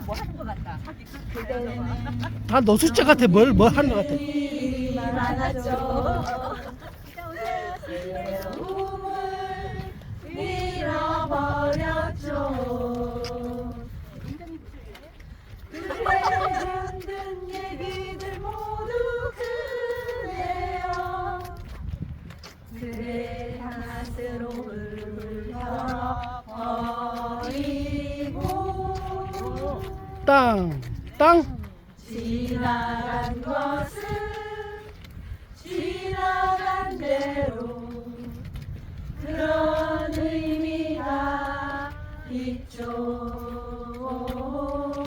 뭐 하는 것 같다. 다 노숙자 같아. 뭘, 뭐 하는 것 같아. 많았죠 그때 흔든 얘기들 땅, 땅. 지나간 것은 지나간 대로 그런 의미가 있죠.